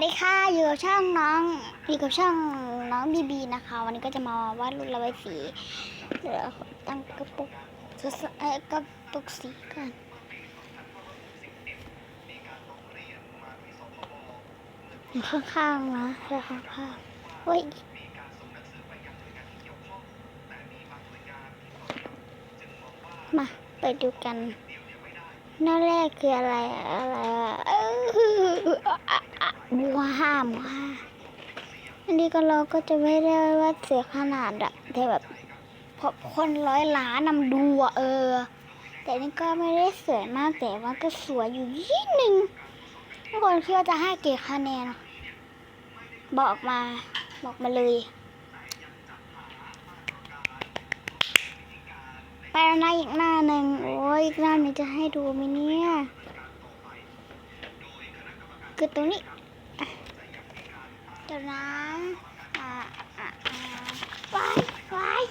สดีค่ะอยู่กับช่องน้องอยู่กับช่องน้องบีบีนะคะ วันนี้ก็จะมาวาดรูประบายสีเดี๋ยวตั้งกระปุกสดๆเอ้ยกระปุกสีก่อนข้างๆนะแล้วข้างๆเฮ้ยมาไปดูกัน หน้าแรกคืออะไรอะไรบัวห้ามว่าอันนี้ก็เราก็จะไม่ได้ว่าเสียขนาดอะแต่แบบพอคนร้อยล้านนำดูอะเออ แต่นี่ก็ไม่ได้สวยมากแต่ว่าก็สวยอยู่นิดนึงทุกคนคิดว่าจะให้เกี่คะแนน บอกมาบอกมาเลย ไป แล้วนะอีกหน้าหนึ่งโอ้ยอีกหน้าหนึ่งจะให้ดูไหมเนี่ยคือตรงนี้เดี๋ยวนะอ่าอ่าอ่าว้ายวาย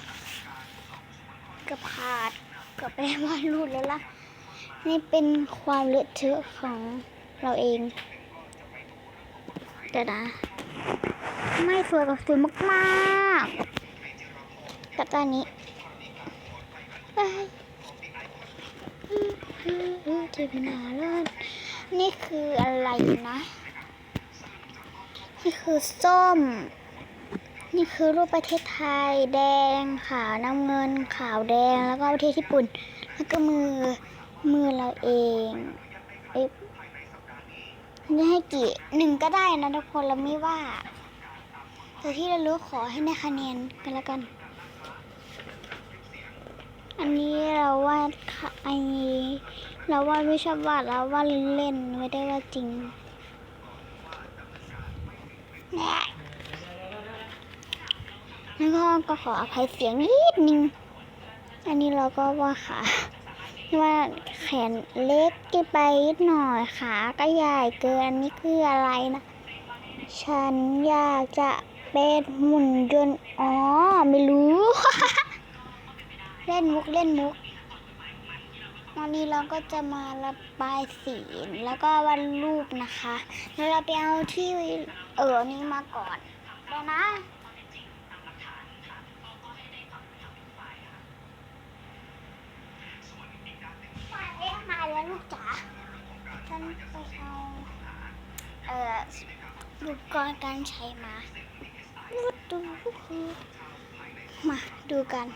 เกับขาดเกับไปวาดรูปแล้วล่ะ นี่เป็นความเลอะเทอะของเราเองเดี๋ยวนะไม่สวยกับสวยมากๆกับตอนนี้ ไปที่พินาเลิศนี่คืออะไรนะ นี่คือส้ม นี่คือรูปประเทศไทย แดงขาวน้ำเงินขาวแดงแล้วก็ประเทศญี่ปุ่น แล้วก็มือมือเราเองเอ๊ะอันนี้ให้กี่หนึ่งก็ได้นะทุกคนเราไม่ว่าแต่ที่เรารู้ขอให้ได้คะแนนกันแล้วกัน อันนี้ เราวาดค่ะอันนี้เราวาดไม่ชอบวาดเราวาดเล่นๆไม่ได้วาดจริงแน่แล้วก็ก็ขออภัยเสียงนิดนึง อันนี้เราก็ว่าขาว่าแขนเล็กเกินไปนิดหน่อยขาก็ใหญ่เกินอันนี้คืออะไรนะ ฉันอยากจะเป็นหุ่นยนต์อ๋อ ไม่รู้ เล่นมุกเล่นมุก วันนี้เราก็จะมาระบายสีแล้วก็วาดรูปนะคะ แล้วเราไปเอาที่เออนี้มาก่อนเดี๋ยวนะมาแล้วมาแล้วลูกจ๋าฉันไปเอาเอ่ออุปกรณ์การใช้มาดูมาดูกัน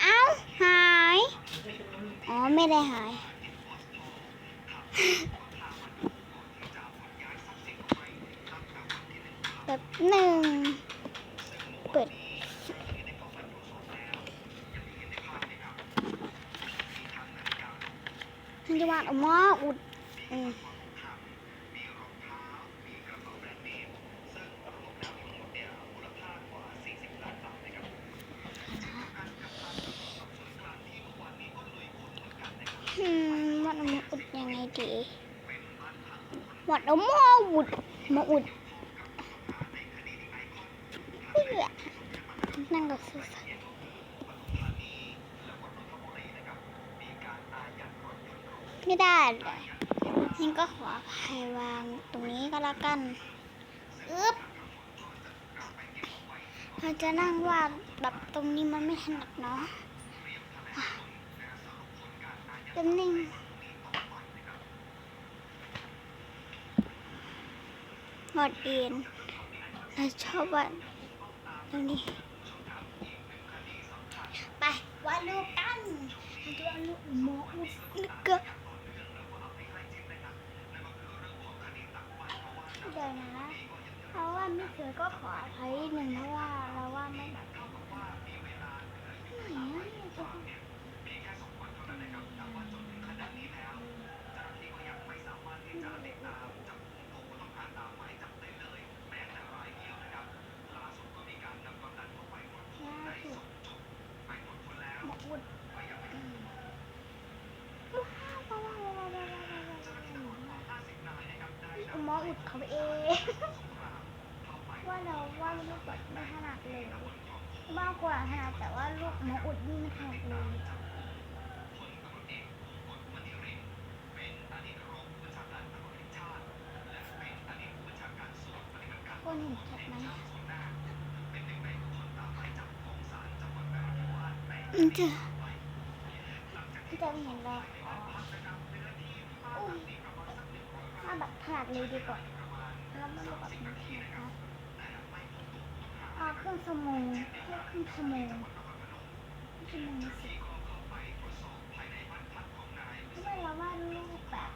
เอ้าหาย อ๋อ ไม่ได้หาย แบบหนึ่งเปิดทันจะวาดออกมาอุดอืมอืมวาดออกมาอุ ดยังไงดีวาดออกมาอุดมาอุดนั่งกับสุสานไม่ได้เลยงั้นก็ขออภัยวางตรงนี้ก็แล้วกันอึ๊บเราจะนั่งวาดแบบตรงนี้มันไม่ถนัดเนาะแป๊บนึง วาดเองเราชอบวาดตรงนี้ไปวาดรูปกันวาดรูปหมออุดลึกกเดี๋ยวนะเพราะว่าไม่เคยก็ขออภัยนิดนึงเพราะว่าเราว่าไม่แบบไหนอะจะล่าสุดหมออุดอืมหม ออุดเขาไปเอง ว่าเราว่าลูกแบบไม่ถนัดเลยบางคนถนัดแต่ว่าลูกหมออุดนี่ไม่ถนัดเลยคนเห็นชัดไหมมันจะมันจะไม่เห็นเราอ๋ออุ้ยมา แบบถนัดเลยดีกว่าแล้วมาดูแบบนี้นะคะพอครึ่งชั่วโมงแค่ครึ่งชั่วโมงครึ่งชั่วโมงสิทำไมเราวาดรูปแบบ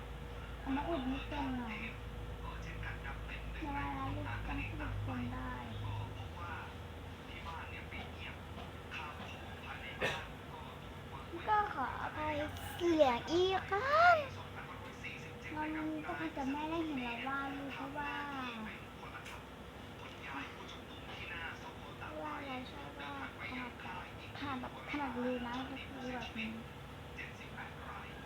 เอามาอุดไม่เป็นหรอในเวลาลูกต้องพูดคนได้ก็ขออภัยเสียงอีกครั้ง มันก็คงจะไม่ได้เห็นเราว่าลูกเพราะว่า